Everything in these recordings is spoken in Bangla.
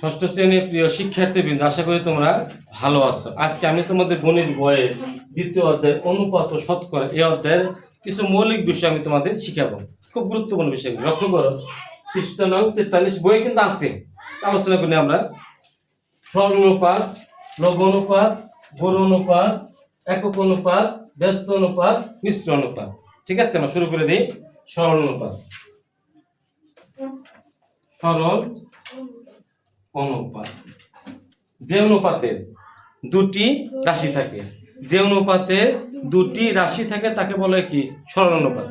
ষষ্ঠ শ্রেণির প্রিয় শিক্ষার্থীবৃন্দ, আশা করি তোমরা ভালো আছো। আজকে আমি তোমাদের গণিত বইয়ের দ্বিতীয় অধ্যায়ের অনুপাত শতকরা এই অধ্যায়ের কিছু মৌলিক বিষয় আমি তোমাদের শিখাবো। খুব গুরুত্বপূর্ণ বিষয় লক্ষ্য করো, পৃষ্ঠা নং তেতাল্লিশ বই কিন্তু আছে। আলোচনা করি আমরা। সরল অনুপাত লঘু অনুপাত, গরু অনুপাত, একক অনুপাত, ব্যস্ত অনুপাত, মিশ্র অনুপাত। ঠিক আছে, আমরা শুরু করে দিই। সরল অনুপাত। সরল অনুপাত। যে অনুপাতের দুটি রাশি থাকে যে অনুপাতে দুটি রাশি থাকে তাকে বলে কি? সরল অনুপাত।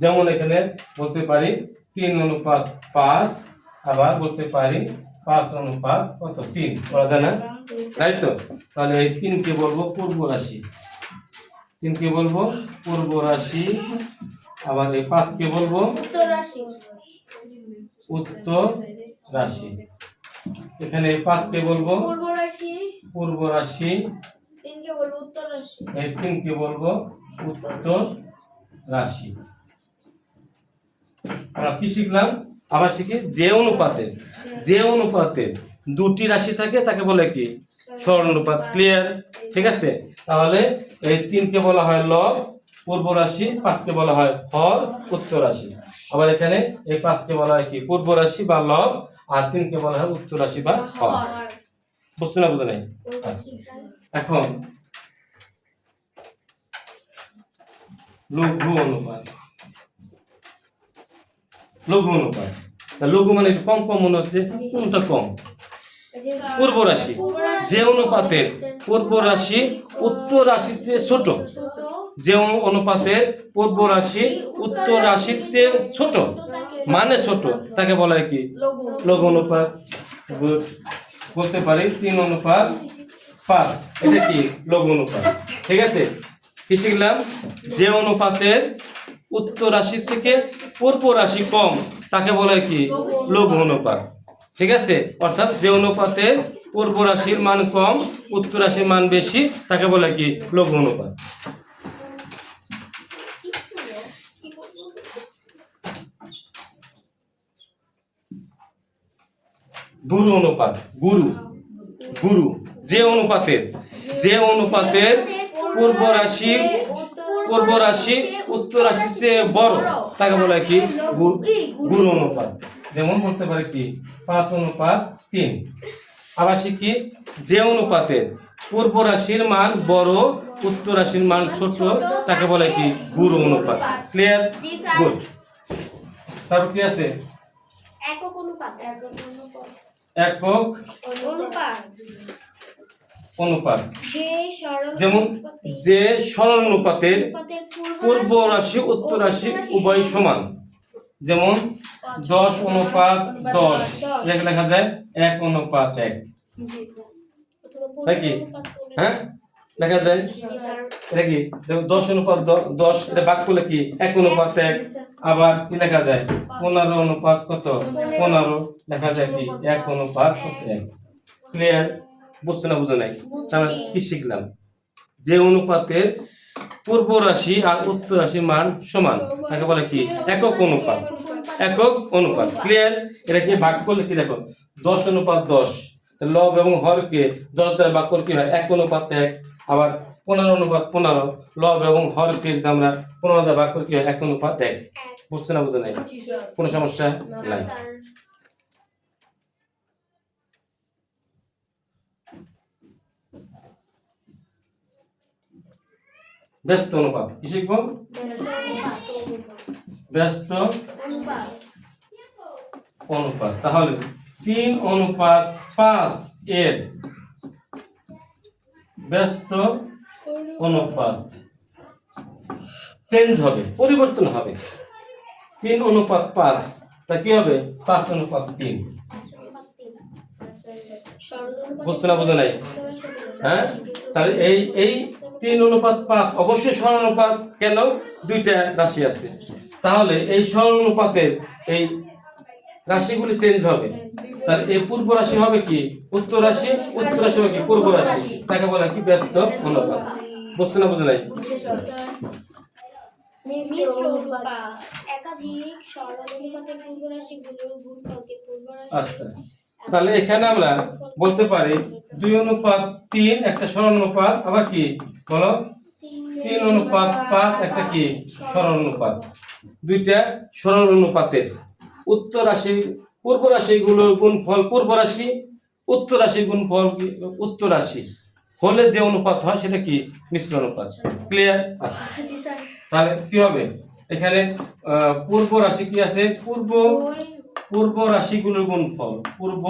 যেমন এখানে বলতে পারি তিন অনুপাত পাঁচ আবার বলতে পারি পাঁচ অনুপাত কত? তিন বলা যায় না? তাই তো? তাহলে এই তিনকে বলব পূর্ব রাশি। তিনকে বলব পূর্ব রাশি আবার এই পাঁচকে বলব উত্তর রাশি। উত্তর রাশি। এখানে পাঁচকে বলব। পূর্ব রাশি। পূর্ব রাশি। তিনকে বলব উত্তর রাশি। এই তিনকে বলব উত্তর রাশি। আমরা কি শিখলাম? আবার শিখি যে অনুপাতের যে অনুপাতের দুটি রাশি থাকে তাকে বলে কি? অনুপাত। ক্লিয়ার ঠিক আছে? তাহলে এই তিনকে বলা হয় লব পূর্ব রাশি পাঁচকে বলা হয় হর উত্তর রাশি। আবার এখানে এই পাঁচকে বলা হয় কি? পূর্ব রাশি বা লব আর তিনকে বলা হয় উত্তর রাশি বা হর। বুঝতে না বুঝে নাই? আচ্ছা। এখন লঘু অনুপাত। লঘু অনুপাত। লঘু মানে কম কম মনে হচ্ছে কোনটা কম? পূর্ব রাশি। যে অনুপাতের পূর্ব রাশি, উত্তর রাশিতে ছোট। যে অনুপাতের পূর্ব রাশি, উত্তর রাশির চেয়ে ছোট মানে ছোট, তাকে বলা হয় কি? লঘু অনুপাত। বলতে পারি তিন অনুপাত পাঁচ। এটা কি? লঘু অনুপাত। ঠিক আছে? কি শিখলাম? যে অনুপাতের উত্তর রাশি থেকে পূর্ব রাশি কম, তাকে বলা হয় কি? লঘু অনুপাত। ঠিক আছে? অর্থাৎ যে অনুপাতে পূর্ব রাশির মান কম, উত্তর রাশির মান বেশি, তাকে বলে কি? লঘু অনুপাত। গুরু অনুপাত, গুরু গুরু, যে অনুপাতের যে অনুপাতের পূর্ব রাশি পূর্ব রাশি, উত্তর রাশি চেয়ে বড়, তাকে বলা কি? গুরু অনুপাত। যেমন বলতে পারে কি? পাঁচ অনুপাত তিন। আবার শিখি যে অনুপাতের পূর্ব রাশির মান বড় উত্তর রাশির মান ছোট তাকে বলে কি? গুরু অনুপাত। ক্লিয়ার গুড তারপর কি আছে? একক অনুপাত। একক অনুপাত। অনুপাত। অনুপাত। যে সরল যেমন যে সরল অনুপাতের অনুপাতের পূর্ব রাশি উত্তর রাশি উভয় সমান। যেমন দশ অনুপাত দশ। এটাকে লেখা যায় এক অনুপাত এক। জি, স্যার। অথবা পূর্ব তাই কি? অনুপাত হ্যাঁ? লেখা যায়? জি, স্যার। এটা কি দশ অনুপাত দশ এটা বাক করলে কি? এক অনুপাত এক। আবার কি লেখা যায়? পনেরো অনুপাত কত? পনেরো। লেখা যায় কি? এক অনুপাত কত? এক। ক্লিয়ার বুঝছ না বুঝো নাই? তাহলে কি শিখলাম? যে অনুপাতের পূর্ব রাশি আর উত্তর রাশির মান সমান। তাকে বলে কি? একক অনুপাত। একক অনুপাত। ক্লিয়ার এটা কি ভাগ করলে কি দেখো? দশ অনুপাত দশ। লব এবং হরকে দশ দ্বারা ভাগ করলে কি হয়? এক অনুপাত এক। আবার পনেরো অনুপাত পনেরো। লব এবং হরকে যদি আমরা পনেরো দ্বারা ভাগ করি কি হয়? এক অনুপাত এক। বুঝছ না বুঝে নাই? কোনো সমস্যা নাই স্যার। ব্যস্ত অনুপাত। কি শিখব? ব্যস্ত অনুপাত। তাহলে তিন অনুপাত পাঁচ এর ব্যস্ত অনুপাত চেঞ্জ হবে, পরিবর্তন হবে। তিন অনুপাত পাঁচ, তা কি হবে? পাঁচ অনুপাত তিন। বুঝছ না, বুঝো নাই? হ্যাঁ? তাহলে এই এই তিন অনুপাত পাঁচ অবশ্যই সরল অনুপাত কেন? দুইটা রাশি আছে। তাহলে এই সরল অনুপাতের এই রাশিগুলি চেঞ্জ হবে। তাহলে এই পূর্ব রাশি হবে কি? উত্তর রাশি উত্তর রাশি হবে কি? পূর্ব রাশি। তাকে বলা কি? ব্যস্ত অনুপাত। বুঝছ না বুঝে নাই? একাধিক সরল অনুপাতের পূর্ব রাশিগুলোর গুণফলকে পূর্ব রাশি। আচ্ছা। তাহলে এখানে আমরা বলতে পারি দুই অনুপাত তিন একটা সরল অনুপাত আবার কি? বলো? তিন অনুপাত পাঁচ একটা কি? সরল অনুপাত। দুইটা সরল অনুপাতের। উত্তর রাশি পূর্ব রাশিগুলোর গুণফল পূর্ব রাশি উত্তর রাশির গুণফল কি? উত্তর রাশি। হলে যে অনুপাত হয় সেটা কি? মিশ্র অনুপাত। ক্লিয়ার তাহলে কি হবে? এখানে পূর্ব রাশি কি আছে? পূর্ব পূর্ব রাশিগুলোর গুণফল পূর্ব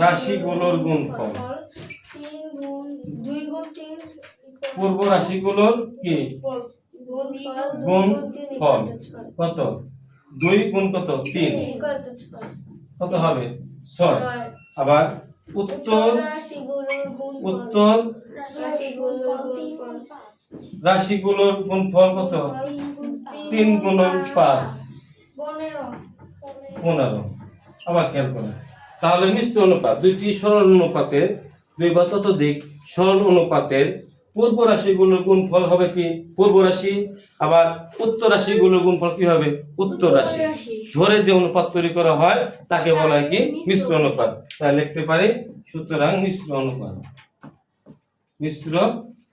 রাশিগুলোর গুণফল গুণ পূর্ব রাশিগুলোর কি গুণ ফল গুণ তিন ফল equal to ছয়। কত দুই গুণ কত তিন। কত হবে ছয়। আবার উত্তর উত্তর রাশিগুলোর গুণফল। গুণফল কত তিন গুণন পাঁচ পনেরো পনেরো। আবার খেয়াল করো। তাহলে মিশ্র অনুপাত দুইটি সরল অনুপাতের দুই বা ততোধিক সরল অনুপাতের পূর্ব রাশিগুলোর গুণফল হবে কি? পূর্ব রাশি আবার উত্তর রাশিগুলোর গুণফল কি হবে? উত্তর রাশি। ধরে যে অনুপাত তৈরি করা হয় তাকে বলা হয় কি? মিশ্র। অনুপাত। তাই লিখতে পারি সুতরাং মিশ্র অনুপাত। মিশ্র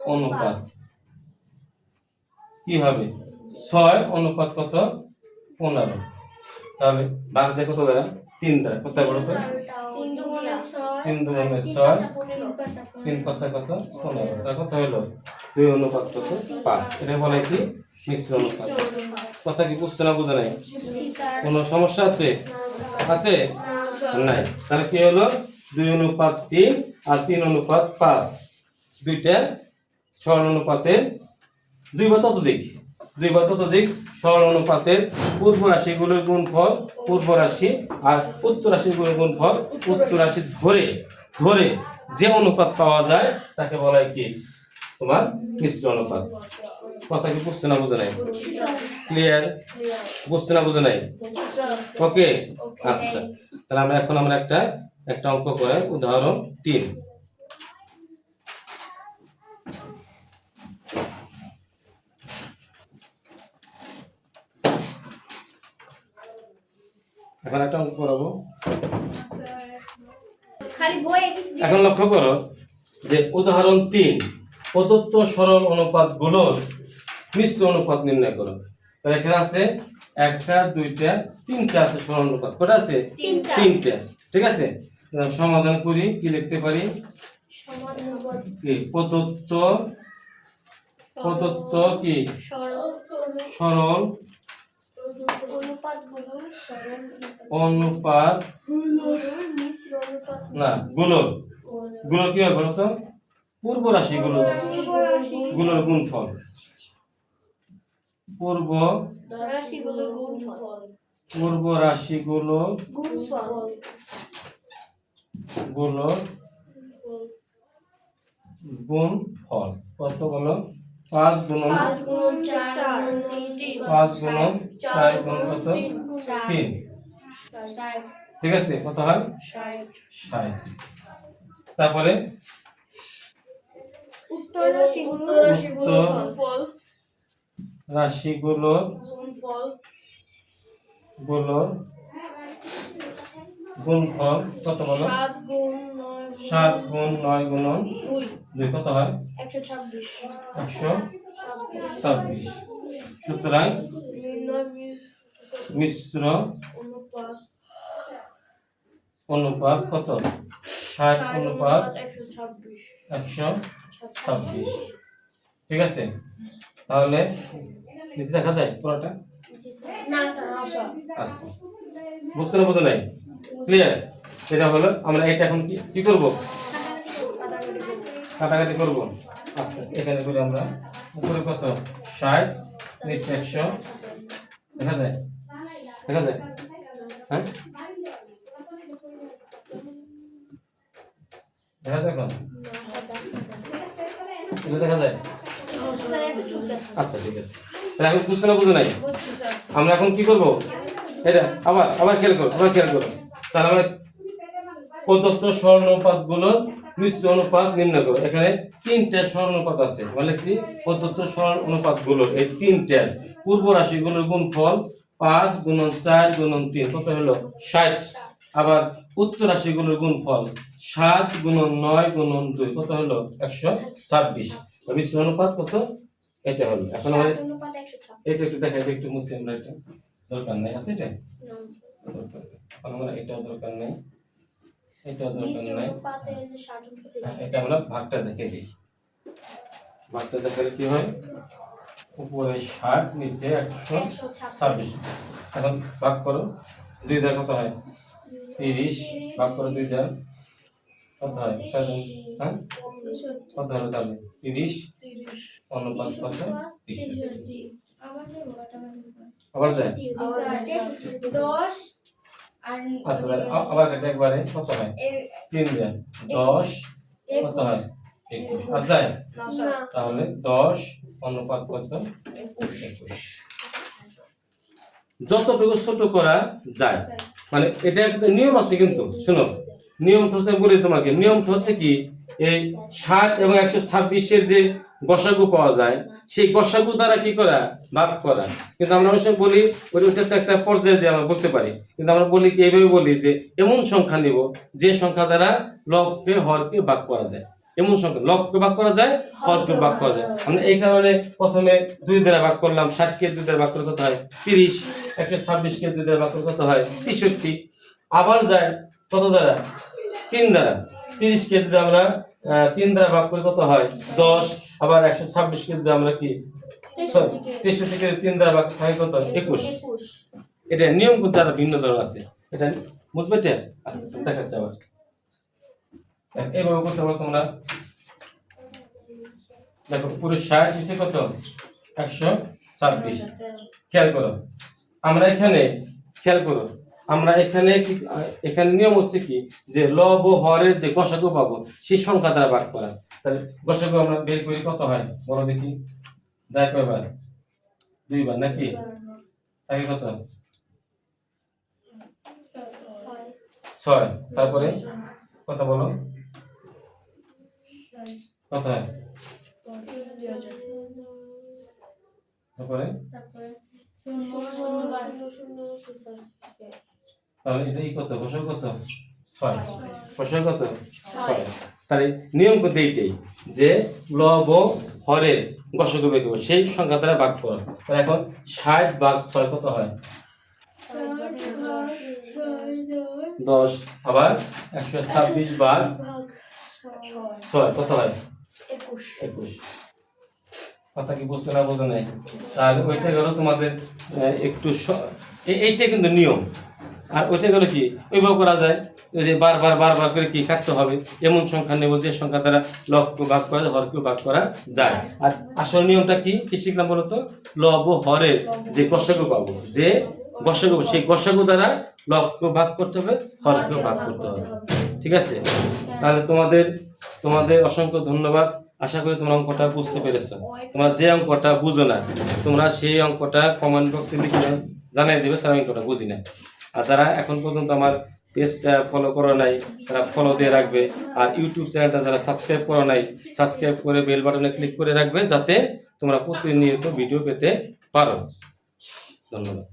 অনুপাত। কি হবে? ছয় অনুপাত কত? পনেরো। তাহলে ভাগ যায় কত দ্বারা তিন দ্বারা কোথায় বলো তো তিন দুগুণে ছয়। তিন ছয়। পাঁচা কত? পনেরো। তাহলে কত হলো? দুই অনুপাত কত? পাঁচ। এটা বলে কি? মিশ্র অনুপাত। কথা কি বুঝতে না বোঝা নাই? কোনো সমস্যা আছে? আছে? নাই। তাহলে কি হলো? দুই অনুপাত তিন আর তিন অনুপাত পাঁচ। দুইটা সরল অনুপাতের দুই বা ততোধিক। দুই বা ততোধিক সরল অনুপাতের পূর্ব রাশিগুলোর গুণফল, পূর্ব রাশি আর উত্তর রাশিগুলোর গুণফল উত্তর রাশি ধরে ধরে যে অনুপাত পাওয়া যায় তাকে বলা হয় কি? তোমার মিশ্র অনুপাত। কথা কি বুঝতে না বোঝা নাই? ক্লিয়ার বুঝতে না বোঝা নাই? ওকে আচ্ছা। তাহলে আমরা এখন আমরা একটা একটা অঙ্ক করে উদাহরণ তিন। এখন একটা অঙ্ক করাবো। এখন লক্ষ্য করো যে উদাহরণ তিন প্রদত্ত সরল অনুপাতগুলোর মিশ্র অনুপাত নির্ণয় করো। তাহলে এখানে আছে একটা দুইটা তিনটা আছে সরল অনুপাত। কটা আছে? তিনটা। ঠিক আছে? সমাধান করি কি লিখতে পারি? কি? প্রদত্ত প্রদত্ত কি? সরল অনুপাত না গুলোর। গুলোর। কি হবে বলতো পূর্ব রাশিগুলো। গুলোর গুণফল। পূর্ব পূর্ব রাশিগুলো। গুণফল। গুলোর গুণ ফল কত বলো? পাঁচ গুণন পাঁচ গুণ চার গুণ তিন গুণন চার গুণ কত? তিন ঠিক আছে কত হয়? ষাট। তারপরে? উত্তর রাশিগুলোর গুলোর গুণফল। কত বলো? সাত গুণ নয় গুণ দুই কত হয়? একশো ছাব্বিশ। সুতরাং মিশ্র অনুপাত। কত? ষাট অনুপাত একশো ছাব্বিশ। ঠিক আছে? তাহলে নিচে দেখা যায় পুরোটা? আচ্ছা। বুঝতে না বোঝা নাই? ক্লিয়ার এটা হলো আমরা এটা এখন কি কি করব? কাটাকাটি করব। আচ্ছা এখানে করে আমরা উপরে কত? ষাট নিচে একশো। দেখা যায়? দেখা যায়? হ্যাঁ? দেখা যায় এখন? দেখা যায়? আচ্ছা ঠিক আছে। তাহলে এখন বুঝতে না বুঝে নাই? আমরা এখন কি করব? এটা আবার আবার খেয়াল করো আবার খেয়াল করো। তাহলে আমরা প্রদত্ত স্বর্ণপাতগুলোর মিশ্র অনুপাত নির্ণয় করো এখানে তিনটা স্বর্ণপাত আছে। মানে লিখছি প্রদত্ত স্বর্ণ অনুপাতগুলো? এই তিনটা। পূর্ব রাশিগুলোর গুণফল পাঁচ গুণন চার গুণন তিন। কত হলো? ষাট। আবার উত্তর রাশিগুলোর গুণফল সাত গুণন নয় গুণন দুই। কত হলো? একশো ছাব্বিশ। মিশ্র অনুপাত কত? এটা হলো। এখন অনুপাত এটা একটু দেখাই একটু মুছে আমরা এটা দরকার নেই। আছে এটা। এখন আমরা এটাও দরকার নেই। এটাও দরকার নেই। হ্যাঁ, এটা আমরা ভাগটা দেখে দিই। ভাগটা দেখালে কি হয়? উপরে ষাট নিচে একশো ছাব্বিশ। এখন ভাগ করো। দুই দেড় কত হয়? তিরিশ। ভাগ করো দুই দেড় কত হয়? হ্যাঁ। কত হলো তাহলে? তিরিশ। তিরিশ। অনুপাত কত। তেষট্টি। আবার। দশ আচ্ছা তাহলে আবার কাটে একবারে কত হয়? তিন দেন দশ কত হয়? একুশ। আর তাহলে দশ অনুপাত কত? একুশ। যতটুকু ছোট করা যায়। মানে এটা একটা নিয়ম আছে কিন্তু শোনো। নিয়মটা হচ্ছে বলি তোমাকে নিয়মটা হচ্ছে কি এই ষাট এবং একশো ছাব্বিশের যে গসাগু পাওয়া যায় সেই গসাগু দ্বারা কি করা? ভাগ করা। কিন্তু আমরা অনেক সময় বলি ওই তো একটা পর্যায়ে যে আমরা বলতে পারি। কিন্তু আমরা বলি কি, এইভাবে বলি যে এমন সংখ্যা নিব, যে সংখ্যা দ্বারা লবকে হরকে ভাগ করা যায়। এমন সংখ্যা, লবকে ভাগ করা যায়, হরকে ভাগ করা যায়। আমরা এই কারণে প্রথমে দুই দ্বারা ভাগ করলাম, ষাটকে দুই দ্বারা ভাগ করে কত হয়? তিরিশ। একশো ছাব্বিশকে দুই দ্বারা ভাগ করে কত হয়? তেষট্টি। আবার যায় কত দ্বারা? তিন দ্বারা। তিরিশকে যদি আমরা তিন দ্বারা ভাগ করে কত হয়? দশ আবার একশো ছাব্বিশকে যদি আমরা কি? তেষট্টিকে তিন দ্বারা ভাগ হয় কত? একুশ। একুশ। এটা নিয়ম কিন্তু আরও ভিন্ন ধরনের আছে। এটা বুঝবে এটা? আচ্ছা দেখাচ্ছে আবার। এইভাবে করতে পারো তোমরা। দেখো পুরো ষাট নিচে কত? একশো ছাব্বিশ। খেয়াল করো। আমরা এখানে খেয়াল করো। আমরা এখানে এখানে নিয়ম হচ্ছে কি, যে লব ও হরের যে গসাগু পাবো, সেই সংখ্যা দ্বারা ভাগ করা। তাহলে গসাগু আমরা বের করি, কত হয়? বলো দেখি। যায় কয়বার? দুইবার নাকি? তাকে কত? ছয়। ছয় তারপরে? কত বলো? কত হয়? তারপরে? তারপরে? তাহলে এটাই কত? বছর কত? ছয়। বছর কত? ছয়। তাহলে নিয়ম কিন্তু এইটাই যে লব হরের গসক করব সেই সংখ্যা দ্বারা ভাগ করো। তাহলে এখন ষাট ভাগ ছয় কত হয়? দশ। আবার একশো ছাব্বিশ ভাগ ছয় কত হয়? একুশ। কথা কি বুঝতে না বোঝা নাই? তাহলে ওইটা গেল তোমাদের একটু এইটা কিন্তু নিয়ম। আর ওইটা গেল কি? ওইভাবে করা যায় ওই যে বারবার বারবার করে কি কাটতে হবে? এমন সংখ্যা নেব যে সংখ্যা দ্বারা লবকে ভাগ করা যায় হরকেও ভাগ করা যায়। আর আসল নিয়মটা কি? কি শিখলাম বলতো লব ও হরের যে গসাগু পাবো, যে গসাগু সেই গসাগু দ্বারা লবকে ভাগ করতে হবে হরকেও ভাগ করতে হবে। ঠিক আছে? তাহলে তোমাদের তোমাদের অসংখ্য ধন্যবাদ। আশা করি তোমরা অঙ্কটা বুঝতে পেরেছ। তোমরা যে অঙ্কটা বুঝো না, তোমরা সেই অঙ্কটা কমেন্ট বক্সে লিখে জানাই দেবে, স্যার অঙ্কটা বুঝি না। আর যারা এখন পর্যন্ত আমার পেজটা ফলো করা নাই, তারা ফলো দিয়ে রাখবে। আর ইউটিউব চ্যানেলটা যারা সাবস্ক্রাইব করো নাই সাবস্ক্রাইব করে বেল বাটনে ক্লিক করে রাখবে, যাতে তোমরা প্রতিনিয়ত ভিডিও পেতে পারো। ধন্যবাদ।